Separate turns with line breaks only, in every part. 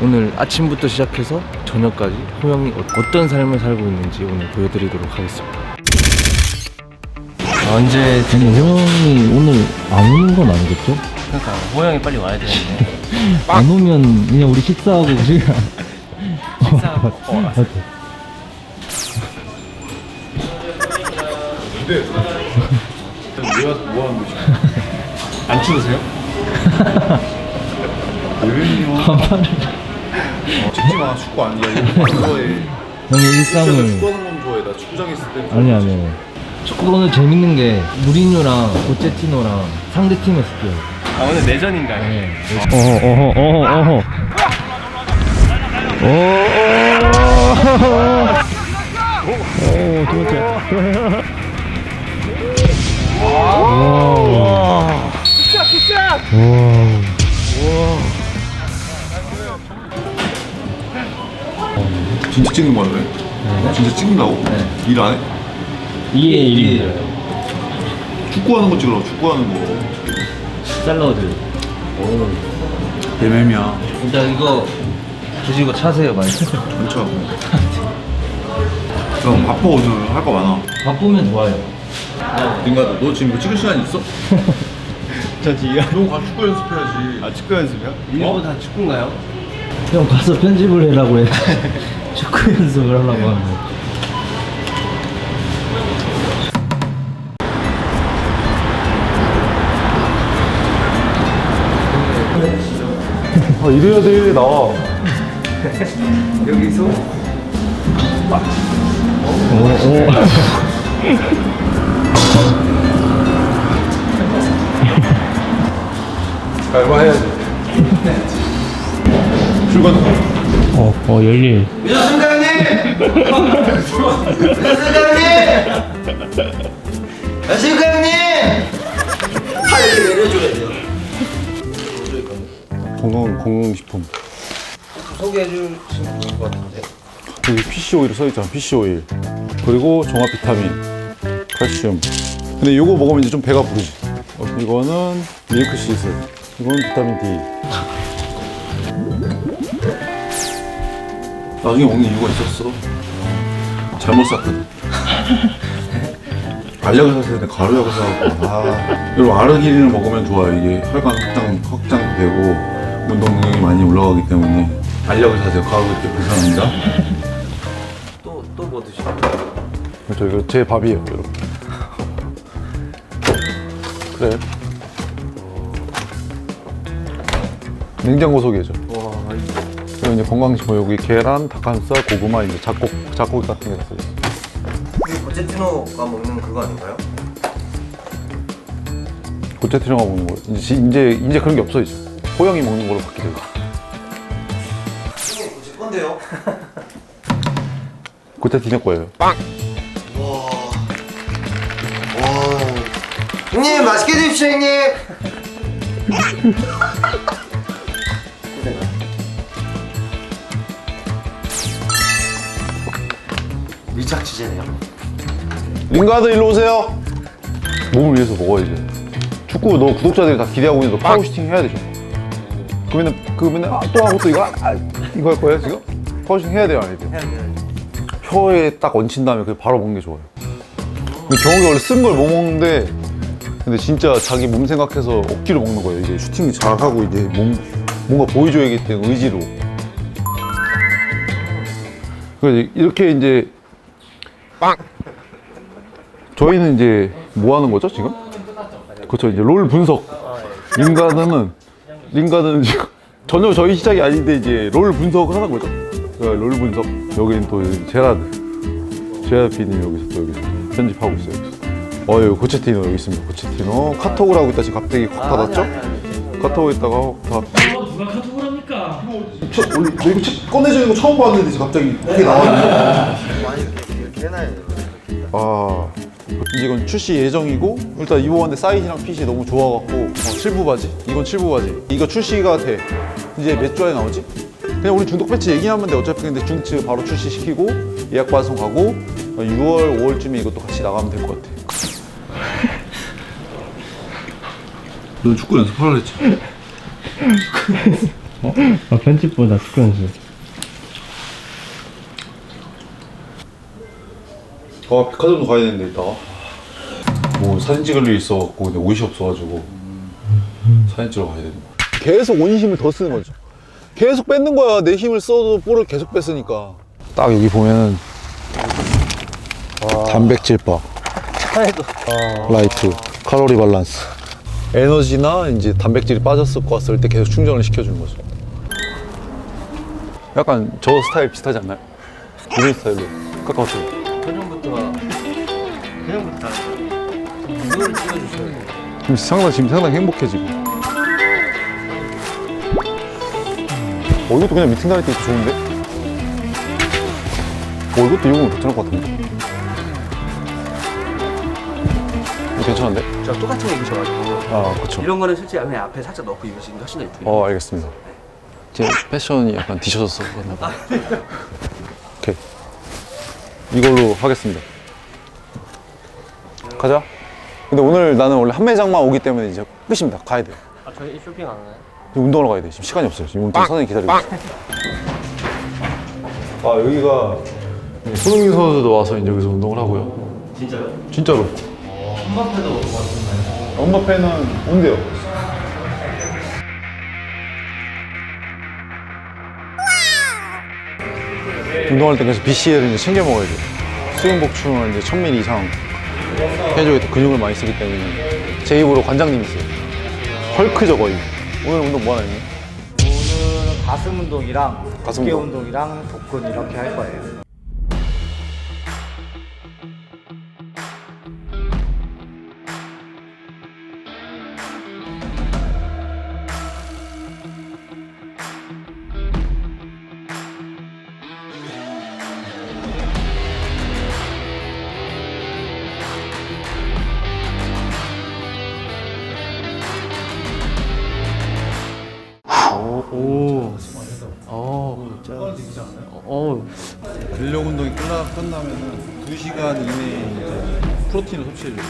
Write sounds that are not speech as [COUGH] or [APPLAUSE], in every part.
오늘 아침부터 시작해서 저녁까지 호영이 어- 어떤 삶을 살고 있는지 오늘 보여드리도록 하겠습니다. 언제
근데 호영이 오늘 안 오는 건 아니겠죠?
그러니까 호영이 빨리 와야 되는데 [LAUGHS]
안 오면 그냥 우리 식사하고 [LAUGHS]
식사하고 어,
맞아.
왜 와서 뭐 하는 거지? 안 추우세요? 왜요? [LAUGHS]
반팔을
어, 찍지 마. 축구 아니야. 이거 좋아해
형의 일상을
축구하는 건 좋아해 나 축구장에 있을 때
아니 아니. 축구 오늘 재밌는 게 무리뉴랑 포체티노랑 상대 팀에 쓸게요
아 오늘 내전인가요?
네. 어허 어허 어허 어허. 오, 두 번째. 와.
진짜 찍는 거 같네 진짜 찍는다고? 일안 해?
이게 일이
축구하는 거 찍으라고 축구하는 거
샐러드.
대매미야
일단 이거 드시고 차세요 많이.
형 바빠 오늘 할 거 많아
바쁘면 좋아요.
민가도 너 지금 이거 찍을 시간 있어? [LAUGHS]
저 지금
너 가서 축구 연습해야지 아 축구 연습이야?
일부 다 축구인가요?
형 가서 편집을 해라고 해. [LAUGHS] 축구 [LAUGHS] 연습을 하려고 하는데.
아 이래야 돼 나와 [LAUGHS]
여기서
오, 오.
알바 해야지 출근
어, 어, 열일.
유승장님! 유승장님! 유승장님! 팔을 내려줘야 돼요.
건강 건강식품
소개해 주시면 좋을 것 같은데.
여기 PC 오일 써 있잖아 PC 오일 그리고 종합 비타민 칼슘 근데 이거 먹으면 이제 좀 배가 부르지 어, 이거는 밀크 시슬 이건 비타민 D 나중에 먹는 이유가 있었어 잘못 샀거든 [LAUGHS] 알약을 샀어야 돼 가루약을 사갖고 아 여러분 아르기닌을 먹으면 좋아요 이게 혈관 확장, 확장도 되고 운동 능력이 많이 올라가기 때문에 알약을 사세요 가루 이렇게 불편합니다 [LAUGHS]
또, 또 뭐 드시나요?
그렇죠. 이거 제 밥이에요, 여러분. 그래. 냉장고 소개죠.
와,
그리고 이제 건강식품 여기 계란, 닭가슴살, 고구마 이제 잡곡 잡곡 같은 게.
이게 포체티노가 먹는 그거 아닌가요?
고체티노가 먹는 거. 이제 지- 이제 이제 그런 게 없어 이제. 호영이 먹는 걸로 바뀌게 돼.
형님 제 건데요?
고체티노 거예요.
형님 맛있게 드십시오 형님! [LAUGHS] 밀착 취재네요.
링가드 일로 오세요. 몸을 위해서 먹어야지. 축구 너 구독자들이 다 기대하고 있는데 너 파워 슈팅 해야 되죠. 그러면 그러면 아, 또 하고 또 이거 아, 아, 이거 할 거예요 지금? 파워 슈팅 해야 돼요 안 해야 돼요?
해야 돼요.
혀에 딱 얹힌 다음에 그 바로 먹는 게 좋아요. 근데 경욱이 원래 쓴 걸 못 먹는데 근데 진짜 자기 몸 생각해서 억지로 먹는 거예요. 이제 슈팅이 잘하고 이제 몸 뭔가 보여줘야겠다는 의지로. 그래서 이렇게 이제 저희는 이제 뭐 하는 거죠 지금? 그렇죠 이제 롤 분석. 링가드는 링가드는 지금 [LAUGHS] 전혀 저희 시작이 아닌데 이제 롤 분석을 하는 거죠. 그롤 분석. 여기는 또 제라드. 제라드 PD님 여기서 또 여기서 편집하고 있어요. 여기서. 어 여기 고체티노 여기 있습니다. 고체티노 카톡을 하고 있다 지금 갑자기 확 닫았죠? 카톡 있다가 다.
누가 카톡을 합니까?
원래 저 이거 책 꺼내져 있는 거 처음 봤는데 지금 갑자기 이렇게 나와있 [LAUGHS] 아 이제 이건 출시 예정이고 일단 입어봤는데 사이즈랑 핏이 너무 좋아갖고 어, 7부 바지 이건 7부 바지 이거 출시가 돼 이제 몇 주에 나오지? 그냥 우리 중독 배치 얘기하면 돼 어차피 근데 중츠 바로 출시시키고 예약 발송하고 6월 5월쯤에 이것도 같이 나가면 될 것 같아 너 축구 연습하라 그랬지? [LAUGHS]
아, 편집보다 스크런스.
아 백화점도 가야 되는데 이따가 뭐 사진 찍을 일 있어갖고 근데 옷이 없어가지고 사진 찍으러 가야 되는 거야. 계속 온 힘을 더 쓰는 거죠. 계속 뺏는 거야. 내 힘을 써도 볼을 계속 뺐으니까. 딱 여기 보면은 단백질바. 라이트. 칼로리 밸런스. 에너지나 이제 단백질이 빠졌을 것 같을 때 계속 충전을 시켜주는 거죠. 약간 저 스타일 비슷하지 않나요? 이런 스타일로.
표정부터 찍어주셔야 돼요.
지금 상당 지금 상당히 행복해 지금. 어 이것도 그냥 미팅 다닐 때 입기 좋은데? 어 이것도 입으면 괜찮을 것 같은데? 이거 괜찮은데?
저 똑같은 거 입으셔가지고
아 그쵸.
이런 거는 실제 그냥 앞에 살짝 넣고 입으시는 게 훨씬 더 이쁘게
어 알겠습니다. 제 패션이 약간 그랬나 봐. 오케이. 이걸로 하겠습니다. 가자. 근데 오늘 나는 원래 한 매장만 오기 때문에 이제 끝입니다. 가야 돼.
아 저희 쇼핑 안 하나요?
지금 운동하러 가야 돼. 지금 시간이 없어요. 지금 운동 선생님 기다리고 있어요. 아 여기가 손흥민 선수도 와서 이제 여기서 운동을 하고요.
진짜요?
진짜로.
한번패도 왔었나요?
엄마패는 온대요. 운동할 때 계속 BCL을 이제 챙겨 먹어야 돼요. 수영 복충을 이제 1000ml 이상 돼. 근육을 많이 쓰기 때문에 제 입으로 관장님 있어요. 헐크죠 거의. 오늘 운동 뭐 하나 했니?
오늘은 가슴 운동이랑
가슴
어깨
운동.
운동이랑 복근 이렇게 할 거예요.
끝나, 끝나면은 2시간 이내에 이제 프로틴을 섭취해줘요.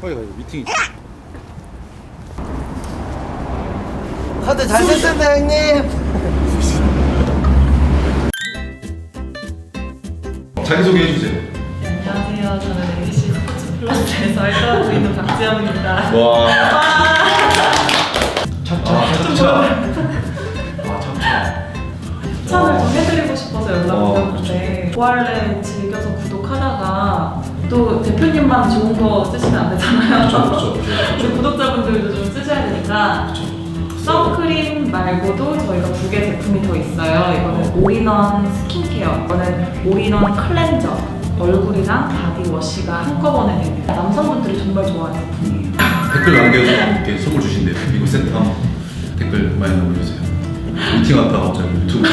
빨리 가야 돼, 미팅이 있어.
카드 잘 썼습니다 형님.
자기소개 해주세요.
플러스에서 활동하고 있는 박지영입니다.
와.
추천을 좀 해드리고 싶어서 연락드렸는데 좋아할래 즐겨서 구독하다가 또 대표님만 좋은 거 쓰시면 안 되잖아요. 우리 [LAUGHS] 구독자분들도 좀 쓰셔야 되니까 선크림 말고도 저희가 두 개 제품이 더 있어요. 이거는 올인원 스킨케어, 이거는 올인원 클렌저. 얼굴이랑 바디 워시가 한꺼번에 됩니다. 남성분들이 정말 좋아하는 제품이에요.
댓글 남겨서 이렇게 선물 주신대요. 세트 한번 댓글 많이 남겨주세요. 미팅 왔다가 어차피 유튜브.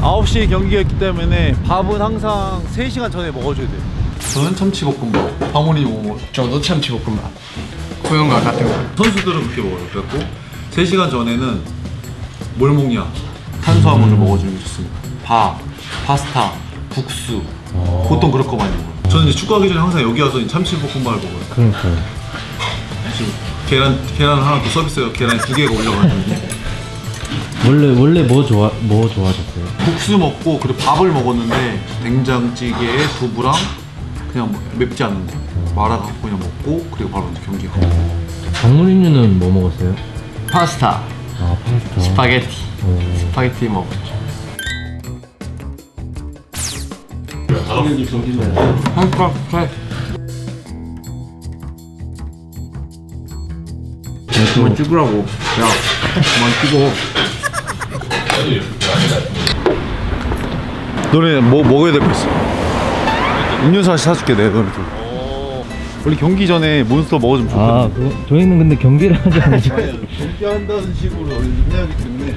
9시에 경기가 있기 때문에 밥은 항상 3시간 전에 먹어줘야 돼요.
저는 참치볶음밥. 황혼이 뭐
저도 참치볶음밥 고영과 같은 거
선수들은 그렇게 먹어요. 그래갖고 3시간 전에는 뭘 먹냐? 탄수화물을 먹어주는 게 좋습니다. 밥, 파스타, 국수. 보통 그럴 거 많이 먹어요. 저는 이제 축구하기 전에 항상 여기 와서 이 참치볶음밥을 먹어요.
그러니까요.
지금 계란 계란 하나 더 서비스요. 계란 두 개가 올려가지고
원래 원래 뭐 좋아 뭐 좋아하셨어요?
국수 먹고 그리고 밥을 먹었는데 된장찌개에 두부랑 그냥 뭐 맵지 않은 거 말아 갖고 그냥 먹고 그리고 바로 이제 경기 가고
박무린유는 뭐 먹었어요?
파스타
아 파스타.
스파게티
어.
스파게티 먹었죠 한국 그만 찍으라고 야 그만 찍어
너네 뭐 먹어야 될 거 있어? 음료수 하나씩 사줄게 내가 너네들 원래 경기 전에 몬스터 먹어주면 좋거든요.
아, 그, 저희는 근데 경기를 하지 않죠. [LAUGHS]
경기한다는 식으로 해야기 때문에.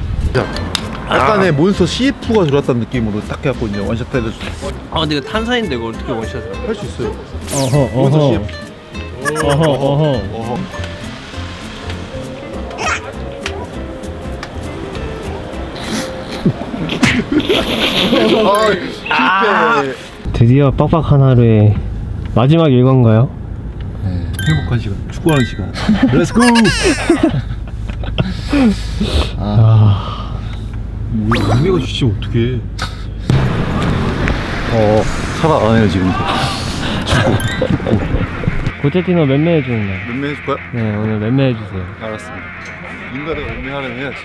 약간의 몬스터 CF가 들어왔다는 느낌으로 딱 해갖고 이제 원샷 때려주세요.
아 근데 이거 탄산인데 이거 어떻게 원샷을?
할 수 있어요.
어허, 어허.
몬스터 CF.
어허, 어허. 어허.
아, 아
드디어 빡빡한 하루의 마지막 일과인가요?
행복한 시간, 축구하는 시간. 렛츠고! [LAUGHS]
아,
우리 의미가 주시면 어떡해. 어, 살아나네요, 지금.
고체티노 맴매 해 주는 날.
몇매 해줄 거야?
네, 오늘 맴매 해 주세요.
알았습니다. 인간을 은매하려면 해야지.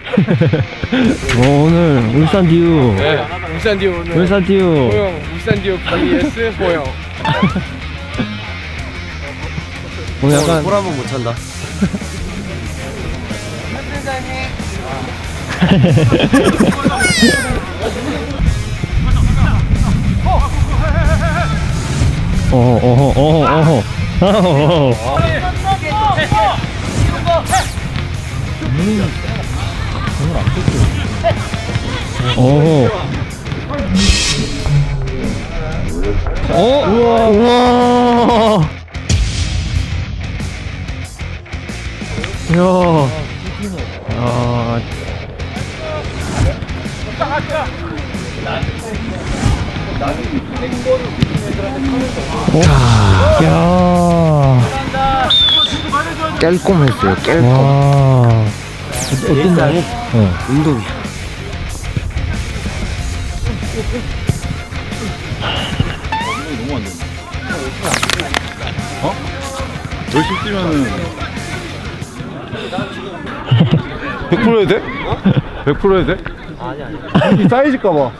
[LAUGHS]
어, 오늘 울산 디우.
네, 울산 디오 오늘
울산 디우.
호영 울산 디오 vs 호영 [LAUGHS]
오늘 약간
보람은 못 찬다
어허 어허 어허 어허 어허. 어허. 어? 우와. 우와. 이야. 아. 야.
깔끔했어요. 깔끔.
와. 어떤 날? 어.
운동이.
너무 안 된다. 어? 열심히 뛰면은 100% 해도 돼? 100% 해도 돼? 아니 아니. 사이즈까봐.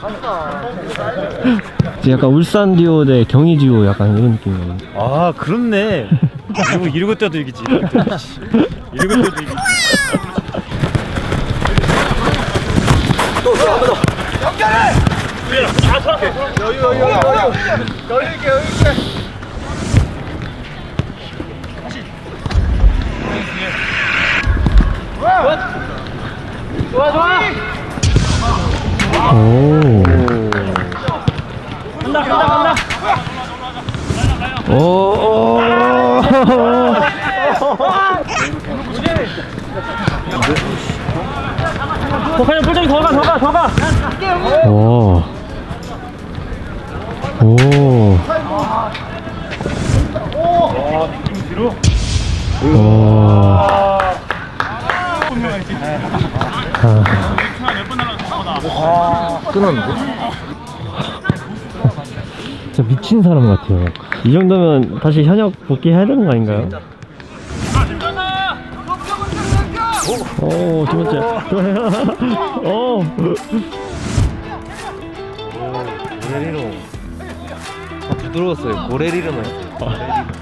이제 약간 울산 듀오 대 경희 듀오 약간 이런 느낌이에요.
아 그렇네. 이러고 이러고 떠도 이기지. 이러고 떠도 이기지
오. 오. 오. 오. 오. 오.
끊었는데?
진짜 미친 사람 같아요. 이 정도면 다시 현역 복귀해야 되는 거 아닌가요? 오, 두 번째. [LAUGHS] 오.
고래리로. 아, 부드러웠어요. 고래리로만 [LAUGHS]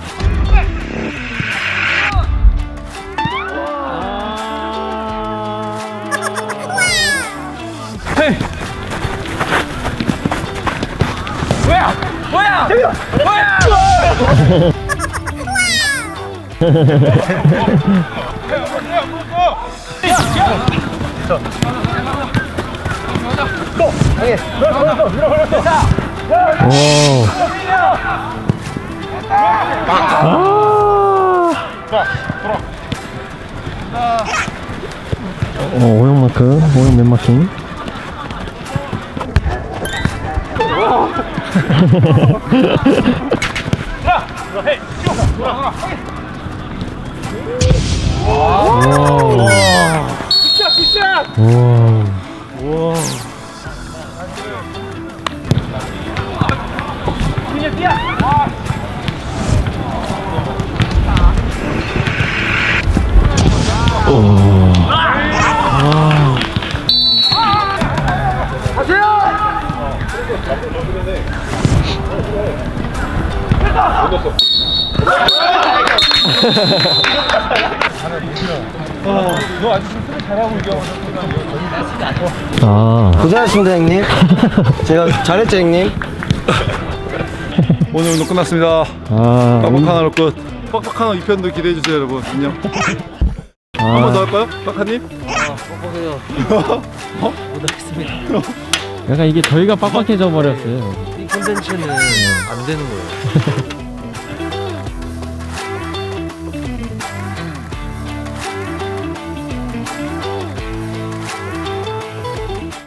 오. 아. 어, 오영마크, 오영 맨마킹. 우와. 아.
고생하셨습니다 형님. 제가 [LAUGHS] 잘했죠 형님?
오늘 운동 끝났습니다.
아.
빡빡한 하루 끝. 빡빡한 하루 2편도 기대해 주세요 여러분. 안녕. 한 번 더 할까요? 빡빡님? [LAUGHS]
약간 이게 저희가 빡빡해져 버렸어요.
이 콘텐츠는 안 되는 거예요. [LAUGHS]